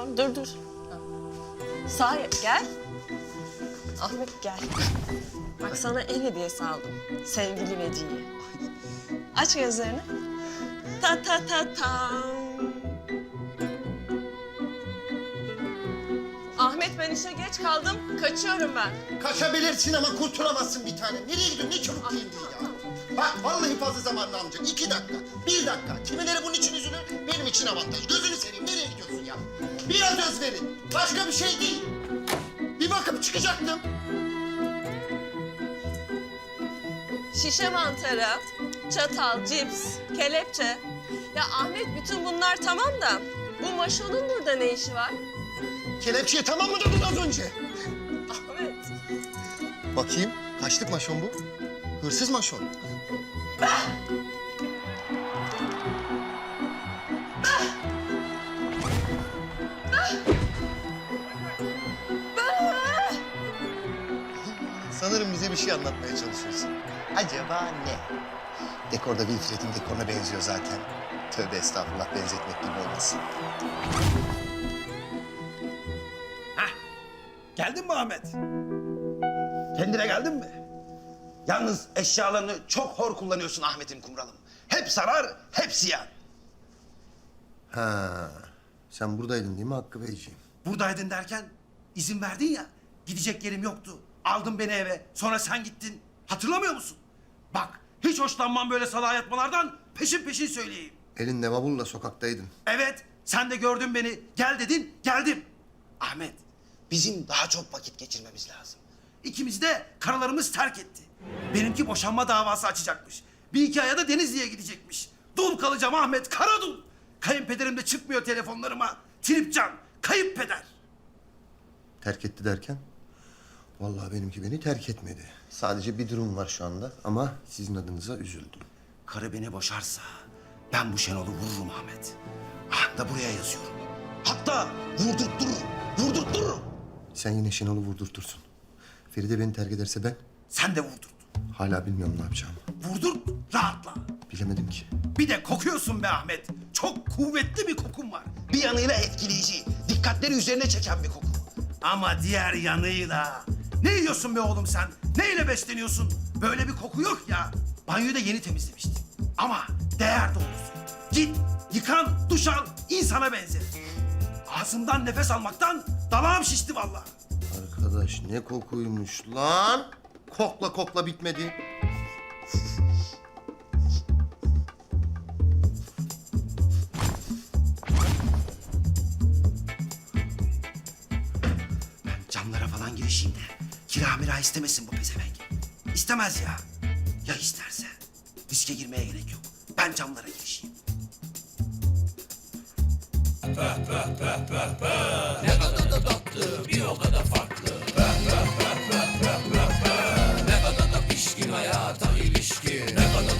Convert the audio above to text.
tamam dur dur. Sağ gel. Ahmet gel. Bak sana el hediyesi aldım. Sevgili Vecihi. Aç gözlerini. Ta ta ta tam. Ahmet ben işe geç kaldım. Kaçıyorum ben. Kaçabilirsin ama kurtulamazsın bir tane. Nereye gidiyorsun? Ne çabuk giyindin ya. Bak vallahi fazla zamanını almayacak. İki dakika, bir dakika. Kimileri bunun için için avantaj. Gözünü seveyim, nereye gidiyorsun ya? Biraz özverin. Başka bir şey değil. Bir bakıp çıkacaktım. Şişe mantarı, çatal, cips, kelepçe. Ya Ahmet bütün bunlar tamam da bu maşonun burada ne işi var? Kelepçeye tamam mı dedin az önce? Ahmet. Bakayım, kaçlık maşon bu? Hırsız maşon. Sanırım bize bir şey anlatmaya çalışıyorsun. Acaba ne? Dekorda Wilfred'in dekoruna benziyor zaten. Tövbe estağfurullah benzetmek gibi olmasın. Geldin mi Ahmet? Kendine geldin mi? Yalnız eşyalarını çok hor kullanıyorsun Ahmet'im kumralım. Hep zarar, hep ziyan. Ha, sen buradaydın değil mi Hakkı Beyciğim? Buradaydın derken izin verdin ya. Gidecek yerim yoktu. Aldın beni eve. Sonra sen gittin. Hatırlamıyor musun? Bak hiç hoşlanmam böyle salağa yatmalardan. Peşin peşin söyleyeyim. Elinde bavulla sokaktaydın. Evet sen de gördün beni. Gel dedin geldim. Ahmet bizim daha çok vakit geçirmemiz lazım. İkimiz de karılarımız terk etti. Benimki boşanma davası açacakmış. Bir iki aya da Denizli'ye gidecekmiş. Dul kalacağım Ahmet kara dul. Kayınpederim de çıkmıyor telefonlarıma. Tripcan kayıp peder. Terk etti derken? Vallahi benimki beni terk etmedi. Sadece bir durum var şu anda ama sizin adınıza üzüldüm. Karı beni boşarsa ben bu Şenol'u vururum Ahmet. Ah da buraya yazıyorum. Hatta vurdurttururum. Vurdurttururum. Sen yine Şenol'u vurdurtursun. Feride beni terk ederse ben Sen de vurdurt. hala bilmiyorum ne yapacağımı. Vurdurt rahatla. Bilemedim ki. Bir de kokuyorsun be Ahmet. Çok kuvvetli bir kokun var. Bir yanıyla etkileyici, dikkatleri üzerine çeken bir koku. Ama diğer yanıyla... Ne yiyorsun be oğlum sen? Neyle besleniyorsun? Böyle bir koku yok ya. Banyoyu da yeni temizlemiştim. Ama değer doğrusu. Git, yıkan, duş al, insana benzer. Ağzımdan nefes almaktan dalağım şişti vallahi. Arkadaş ne kokuymuş lan? Kokla kokla bitmedi. şimdi. Kira mira istemesin bu pezevenk. İstemez ya. Ya isterse? Riske girmeye gerek yok. Ben camlara girişeyim. Ne kadar da tatlı bir